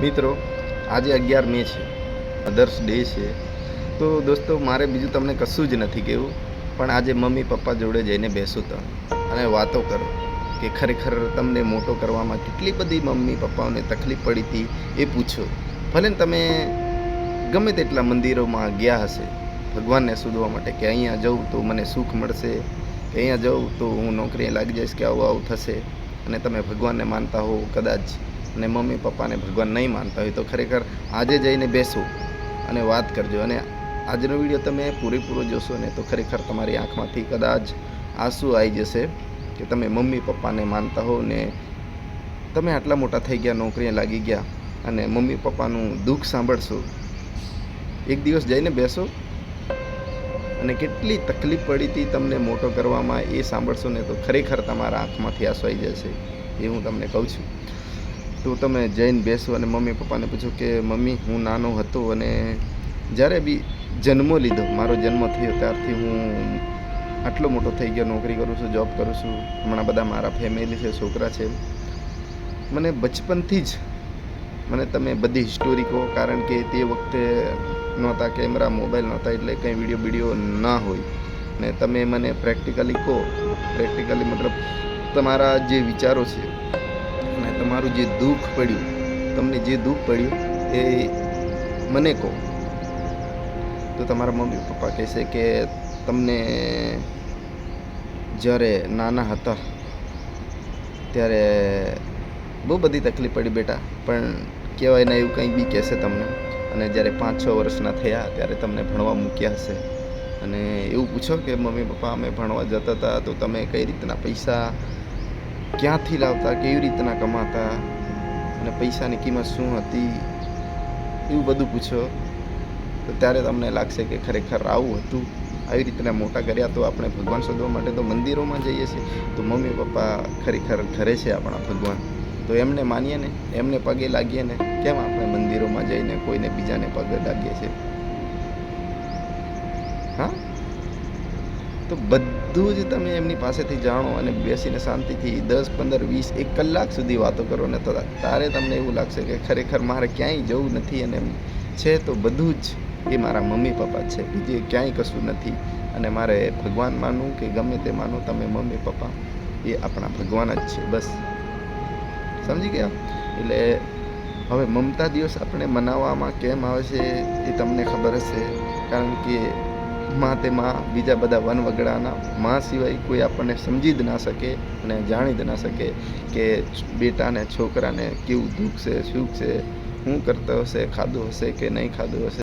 મિત્રો, આજે અગિયાર મે છે. મધર્સ ડે છે. તો દોસ્તો, મારે બીજું તમને કશું જ નથી કહેવું, પણ આજે મમ્મી પપ્પા જોડે જઈને બેસો તમે અને વાતો કરો કે ખરેખર તમને મોટો કરવામાં કેટલી બધી મમ્મી પપ્પાઓને તકલીફ પડી હતી એ પૂછો. ભલે તમે ગમે તેટલા મંદિરોમાં ગયા હશે, ભગવાનને શોધવા માટે કે અહીંયા જઉં તો મને સુખ મળશે, કે અહીંયા જઉં તો હું નોકરીએ લાગી જઈશ કે આવું આવું થશે, અને તમે ભગવાનને માનતા હો કદાચ અને મમ્મી પપ્પાને ભગવાન નહીં માનતા હોય તો ખરેખર આજે જઈને બેસો અને વાત કરજો. અને આજનો વીડિયો તમે પૂરેપૂરો જોશો ને તો ખરેખર તમારી આંખમાંથી કદાચ આંસુ આવી જશે કે તમે મમ્મી પપ્પાને માનતા હો ને તમે આટલા મોટા થઈ ગયા, નોકરીએ લાગી ગયા અને મમ્મી પપ્પાનું દુઃખ સાંભળશો. એક દિવસ જઈને બેસો અને કેટલી તકલીફ પડી હતી તમને મોટો કરવામાં એ સાંભળશો ને તો ખરેખર તમારા આંખમાંથી આંસુ આવી જશે એ હું તમને કહું છું. તો તમે જઈને બેસો અને મમ્મી પપ્પાને પૂછો કે, મમ્મી, હું નાનો હતો અને જ્યારે બી જન્મ લીધો, મારો જન્મ થયો ત્યારથી હું આટલો મોટો થઈ ગયો, નોકરી કરું છું જોબ કરું છું, હમણાં બધા મારા ફેમિલી છે, છોકરા છે. મને બચપનથી જ મને તમે બધી હિસ્ટોરી કહો, કારણ કે તે વખતે નહોતા કેમેરા મોબાઈલ નહોતા, એટલે કંઈ વીડિયો વીડિયો ના હોય. ને તમે મને પ્રેક્ટિકલી કહો પ્રેક્ટિકલી મતલબ તમારા જે વિચારો છે અને તમારું જે દુઃખ પડ્યું, તમને જે દુઃખ પડ્યું, એ મને કહો. તો તમારા મમ્મી પપ્પા કહેશે કે તમને જ્યારે નાના હતા, ત્યારે બહુ બધી તકલીફ પડી બેટા, પણ કહેવાય ને એવું કંઈ બી કહેશે તમને. અને જ્યારે પાંચ છ વર્ષના થયા, ત્યારે તમને ભણવા મૂક્યા હશે. અને એવું પૂછો કે મમ્મી પપ્પા, અમે ભણવા જતા હતા, તો તમે કઈ રીતના પૈસા ક્યાંથી લાવતા, કેવી રીતના કમાતા અને પૈસાની કિંમત શું હતી, એવું બધું પૂછો. તો ત્યારે તમને લાગશે કે ખરેખર આવું હતું. આવી રીતના મોટા કર્યા તો આપણે ભગવાન શોધવા માટે તો મંદિરોમાં જઈએ છીએ. તો મમ્મી, પપ્પા ખરેખર ઘરે છે આપણા ભગવાન. તો એમને માનીએ ને, એમને પગે લાગીએ ને, કેમ આપણે મંદિરોમાં જઈને કોઈને બીજાને પગે લાગીએ છીએ? હા? તો બધું જ તમે એમની પાસેથી જાણો અને બેસીને શાંતિથી દસ, પંદર, વીસ, એક કલાક સુધી વાતો કરો ને તો તારે તમને એવું લાગશે કે ખરેખર મારે ક્યાંય જવું નથી અને છે તો બધું જ એ મારા મમ્મી પપ્પા છે. બીજે ક્યાંય કશું નથી. અને મારે ભગવાન માનવું કે ગમે તે માનું તમે મમ્મી, પપ્પા, એ આપણા ભગવાન જ છે. બસ. સમજી ગયા? એટલે હવે મમતા દિવસ આપણે મનાવવામાં કેમ આવે છે એ તમને ખબર હશે. કારણ કે માં તેમાં બીજા બધા વનવગડાના માં સિવાય કોઈ આપણને સમજી જ ના શકે અને જાણી જ ના શકે કે બેટાને, છોકરાને કેવું દુઃખ છે, સુખ છે શું કરતો હશે, ખાધું હશે કે નહીં ખાધું હશે.